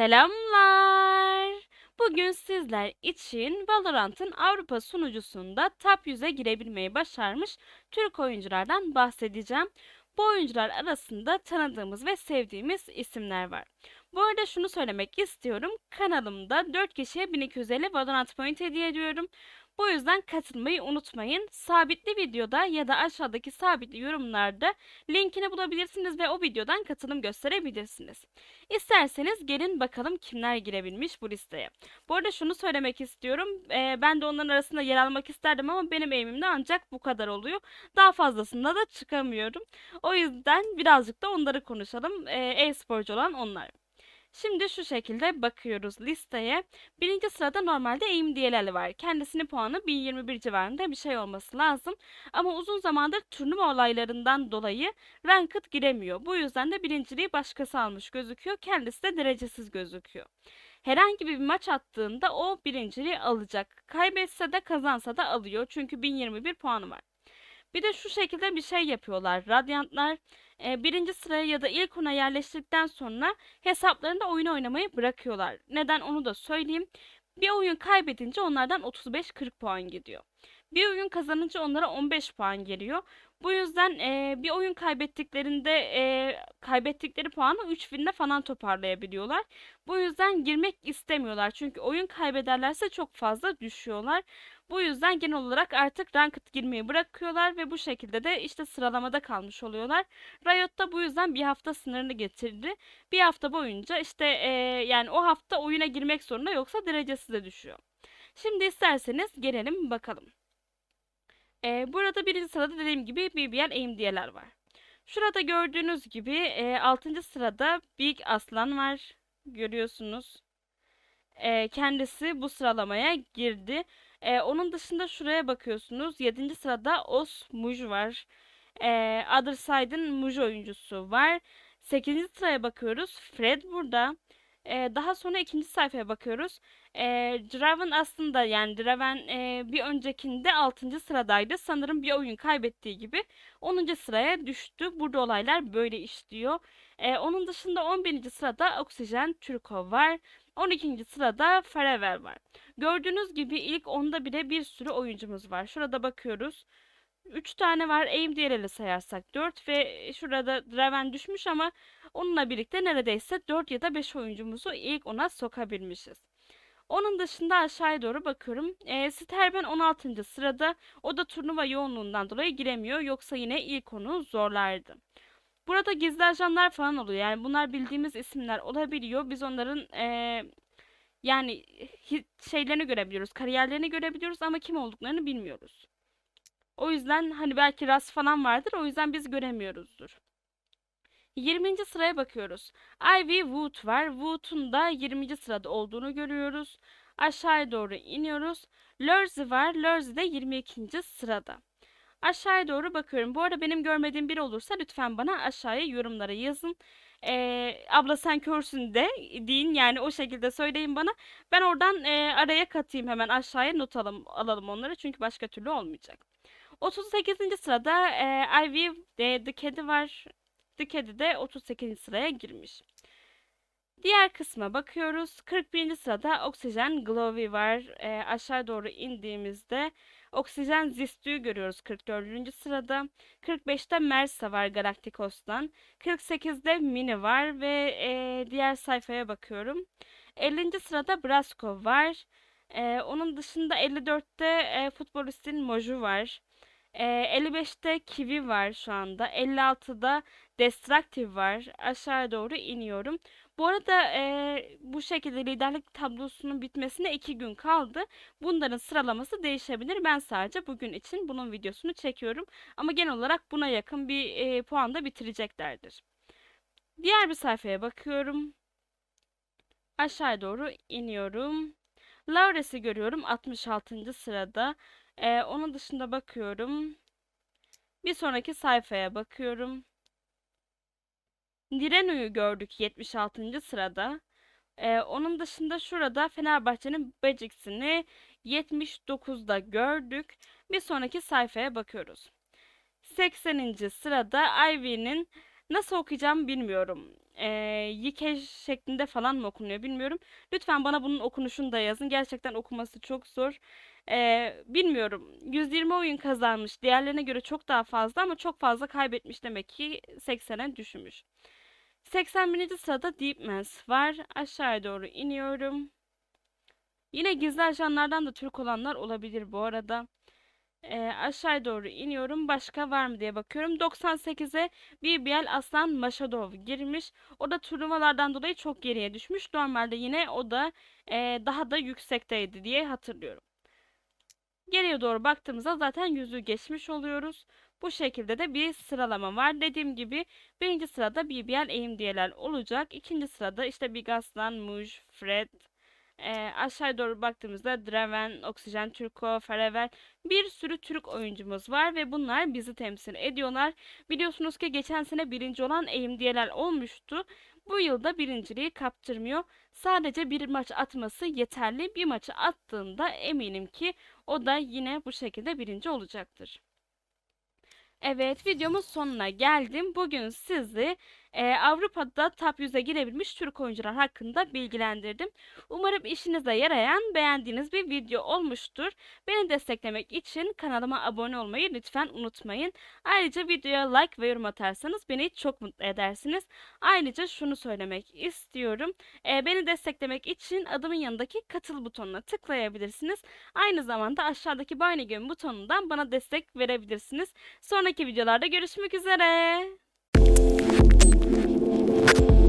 Selamlar. Bugün sizler için Valorant'ın Avrupa sunucusunda top 100'e girebilmeyi başarmış Türk oyunculardan bahsedeceğim. Bu oyuncular arasında tanıdığımız ve sevdiğimiz isimler var. Bu arada şunu söylemek istiyorum. Kanalımda 4 kişiye 1250 Valorant Point hediye ediyorum. Bu yüzden katılmayı unutmayın. Sabitli videoda ya da aşağıdaki sabitli yorumlarda linkini bulabilirsiniz ve o videodan katılım gösterebilirsiniz. İsterseniz gelin bakalım kimler girebilmiş bu listeye. Bu arada şunu söylemek istiyorum. Ee, ben de onların arasında yer almak isterdim ama benim eğimimde ancak bu kadar oluyor. Daha fazlasında da çıkamıyorum. O yüzden birazcık da onları konuşalım. E-sporcu olan onlar. Şimdi şu şekilde bakıyoruz listeye. Birinci sırada normalde Eğim Diyeleli var. Kendisinin puanı 1021 civarında bir şey olması lazım. Ama uzun zamandır turnuva olaylarından dolayı ranked giremiyor. Bu yüzden de birinciliği başkası almış gözüküyor. Kendisi de derecesiz gözüküyor. Herhangi bir maç attığında o birinciliği alacak. Kaybetse de kazansa da alıyor. Çünkü 1021 puanı var. Bir de şu şekilde bir şey yapıyorlar. Radyantlar e, birinci sıraya ya da ilk ona yerleştirdikten sonra hesaplarında oyun oynamayı bırakıyorlar. Neden onu da söyleyeyim. Bir oyun kaybedince onlardan 35-40 puan gidiyor. Bir oyun kazanınca onlara 15 puan geliyor. Bu yüzden e, bir oyun kaybettiklerinde e, kaybettikleri puanı 3000'de falan toparlayabiliyorlar. Bu yüzden girmek istemiyorlar. Çünkü oyun kaybederlerse çok fazla düşüyorlar. Bu yüzden genel olarak artık ranked girmeyi bırakıyorlar ve bu şekilde de işte sıralamada kalmış oluyorlar. Riot da bu yüzden bir hafta sınırını getirdi. Bir hafta boyunca işte e, yani o hafta oyuna girmek zorunda yoksa derecesi de düşüyor. Şimdi isterseniz gelelim bakalım. E, burada birinci sırada dediğim gibi BBL AMD'ler var. Şurada gördüğünüz gibi e, 6. sırada Big Aslan var. Görüyorsunuz. E, kendisi bu sıralamaya girdi. E, onun dışında şuraya bakıyorsunuz. 7. sırada Os Muj var. E, Other Side'ın Muj oyuncusu var. 8. sıraya bakıyoruz. Fred burada. E, daha sonra ikinci sayfaya bakıyoruz. E, Draven aslında yani Draven e, bir öncekinde 6. sıradaydı. Sanırım bir oyun kaybettiği gibi 10. sıraya düştü. Burada olaylar böyle işliyor. E, onun dışında 11. sırada Oksijen Türko var. 12. sırada Forever var. Gördüğünüz gibi ilk onda bile bir sürü oyuncumuz var. Şurada bakıyoruz. 3 tane var. Aim diğerleri sayarsak 4 ve şurada Draven düşmüş ama onunla birlikte neredeyse 4 ya da 5 oyuncumuzu ilk ona sokabilmişiz. Onun dışında aşağıya doğru bakıyorum. E, Sterben 16. sırada. O da turnuva yoğunluğundan dolayı giremiyor. Yoksa yine ilk onu zorlardı. Burada gizli ajanlar falan oluyor. Yani bunlar bildiğimiz isimler olabiliyor. Biz onların e, yani şeylerini görebiliyoruz, kariyerlerini görebiliyoruz ama kim olduklarını bilmiyoruz. O yüzden hani belki ras falan vardır. O yüzden biz göremiyoruzdur. 20. sıraya bakıyoruz. Ivy Wood var. Wood'un da 20. sırada olduğunu görüyoruz. Aşağıya doğru iniyoruz. Lurzy var. Lurzy de 22. sırada. Aşağıya doğru bakıyorum. Bu arada benim görmediğim biri olursa lütfen bana aşağıya yorumlara yazın. Ee, abla sen körsün de deyin yani o şekilde söyleyin bana. Ben oradan e, araya katayım hemen aşağıya not alalım, alalım onları çünkü başka türlü olmayacak. 38. sırada e, Ivy e, The Kedi var. The Kedi de 38. sıraya girmiş. Diğer kısma bakıyoruz. 41. sırada Oksijen Glowy var. E, aşağı doğru indiğimizde Oksijen Zistü'yü görüyoruz 44. sırada. 45'te Mersa var Galacticos'tan. 48'de Mini var ve e, diğer sayfaya bakıyorum. 50. sırada Brasco var. E, onun dışında 54'te e, futbolistin Moju var. E, 55'te Kiwi var şu anda. 56'da Destructive var. Aşağı doğru iniyorum. Bu arada e, bu şekilde liderlik tablosunun bitmesine iki gün kaldı. Bunların sıralaması değişebilir. Ben sadece bugün için bunun videosunu çekiyorum. Ama genel olarak buna yakın bir e, puanda bitireceklerdir. Diğer bir sayfaya bakıyorum. Aşağı doğru iniyorum. Laures'i görüyorum 66. sırada. E, onun dışında bakıyorum. Bir sonraki sayfaya bakıyorum. Direno'yu gördük 76. sırada. Ee, onun dışında şurada Fenerbahçe'nin Bacix'ini 79'da gördük. Bir sonraki sayfaya bakıyoruz. 80. sırada Ivy'nin Nasıl okuyacağım bilmiyorum. Ee, Yikeş şeklinde falan mı okunuyor bilmiyorum. Lütfen bana bunun okunuşunu da yazın. Gerçekten okuması çok zor. Ee, bilmiyorum. 120 oyun kazanmış. Diğerlerine göre çok daha fazla ama çok fazla kaybetmiş demek ki 80'e düşmüş. 81. sırada Deep Mans var. Aşağıya doğru iniyorum. Yine gizli ajanlardan da Türk olanlar olabilir bu arada. Ee, aşağıya doğru iniyorum. Başka var mı diye bakıyorum. 98'e BBL Aslan Maşadov girmiş. O da turnuvalardan dolayı çok geriye düşmüş. Normalde yine o da e, daha da yüksekteydi diye hatırlıyorum. Geriye doğru baktığımızda zaten yüzü geçmiş oluyoruz. Bu şekilde de bir sıralama var. Dediğim gibi birinci sırada BBL AMD'ler olacak. İkinci sırada işte Big Aslan, Muj, Fred, e, aşağıya doğru baktığımızda Draven, Oksijen Türko, Ferever bir sürü Türk oyuncumuz var ve bunlar bizi temsil ediyorlar. Biliyorsunuz ki geçen sene birinci olan AMD'ler olmuştu. Bu yılda birinciliği kaptırmıyor. Sadece bir maç atması yeterli. Bir maçı attığında eminim ki o da yine bu şekilde birinci olacaktır. Evet videomuz sonuna geldim. Bugün sizi e, Avrupa'da top 100'e girebilmiş Türk oyuncular hakkında bilgilendirdim. Umarım işinize yarayan beğendiğiniz bir video olmuştur. Beni desteklemek için kanalıma abone olmayı lütfen unutmayın. Ayrıca videoya like ve yorum atarsanız beni çok mutlu edersiniz. Ayrıca şunu söylemek istiyorum. E, beni desteklemek için adımın yanındaki katıl butonuna tıklayabilirsiniz. Aynı zamanda aşağıdaki Buy Again butonundan bana destek verebilirsiniz. Sonraki videolarda görüşmek üzere. thank you.